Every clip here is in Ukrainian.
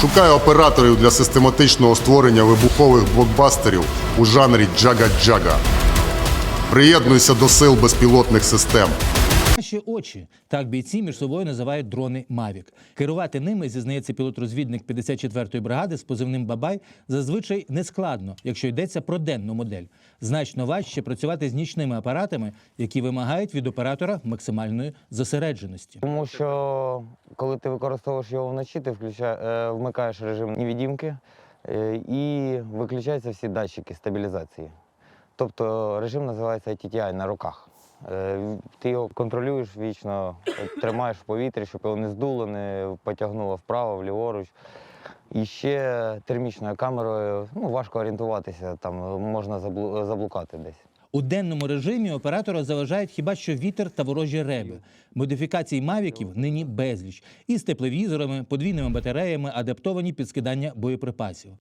Шукаю операторів для систематичного створення вибухових блокбастерів у жанрі джага-джага. Приєднуйся до сил безпілотних систем. Наші очі так бійці між собою називають дрони Мавік. Керувати ними зізнається пілот-розвідник 54-ї бригади з позивним Бабай зазвичай не складно, якщо йдеться про денну модель. Значно важче працювати з нічними апаратами, які вимагають від оператора максимальної зосередженості. Тому що коли ти використовуєш його вночі, ти включа... е, вмикаєш режим невідімки е, і виключаються всі датчики стабілізації. Тобто режим називається TTI на руках. Е, Ти його контролюєш вічно, тримаєш в повітрі, щоб його не здуло, не потягнуло вправо, вліворуч. І ще термічною камерою ну, важко орієнтуватися, там можна заблукати десь. У денному режимі оператора заважають хіба що вітер та ворожі реби. Модифікацій мавіків нині безліч із тепловізорами, подвійними батареями, адаптовані під скидання боєприпасів.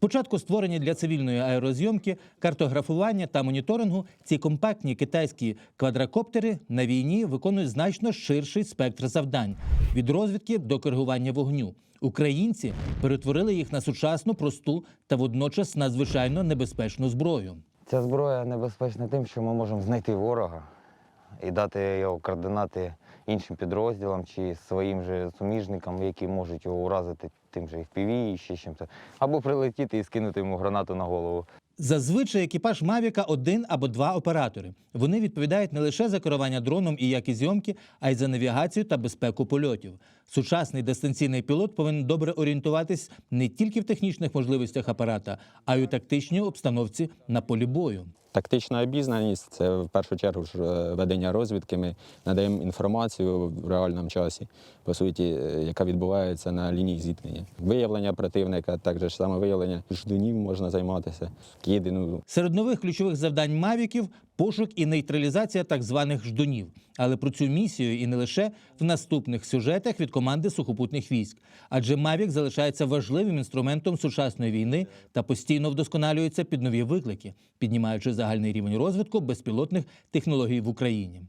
Спочатку створені для цивільної аерозйомки, картографування та моніторингу, ці компактні китайські квадрокоптери на війні виконують значно ширший спектр завдань від розвідки до коригування вогню. Українці перетворили їх на сучасну, просту та водночас надзвичайно небезпечну зброю. Ця зброя небезпечна тим, що ми можемо знайти ворога і дати його координати іншим підрозділам чи своїм же суміжникам, які можуть його уразити тим же FPV і ще чим-то. Або прилетіти і скинути йому гранату на голову. Зазвичай екіпаж Мавіка один або два оператори. Вони відповідають не лише за керування дроном і якість зйомки, а й за навігацію та безпеку польотів. Сучасний дистанційний пілот повинен добре орієнтуватись не тільки в технічних можливостях апарата, а й у тактичній обстановці на полі бою. Тактична обізнаність це в першу чергу ж е, ведення розвідки. Ми надаємо інформацію в реальному часі, по суті, е, яка відбувається на лінії зіткнення. Виявлення противника, також саме виявлення ждунів можна займатися. Кіди, ну, Серед нових ключових завдань Мавіків пошук і нейтралізація так званих ждунів. Але про цю місію і не лише в наступних сюжетах від команди сухопутних військ. Адже Мавік залишається важливим інструментом сучасної війни та постійно вдосконалюється під нові виклики, піднімаючи загальний рівень розвитку безпілотних технологій в Україні.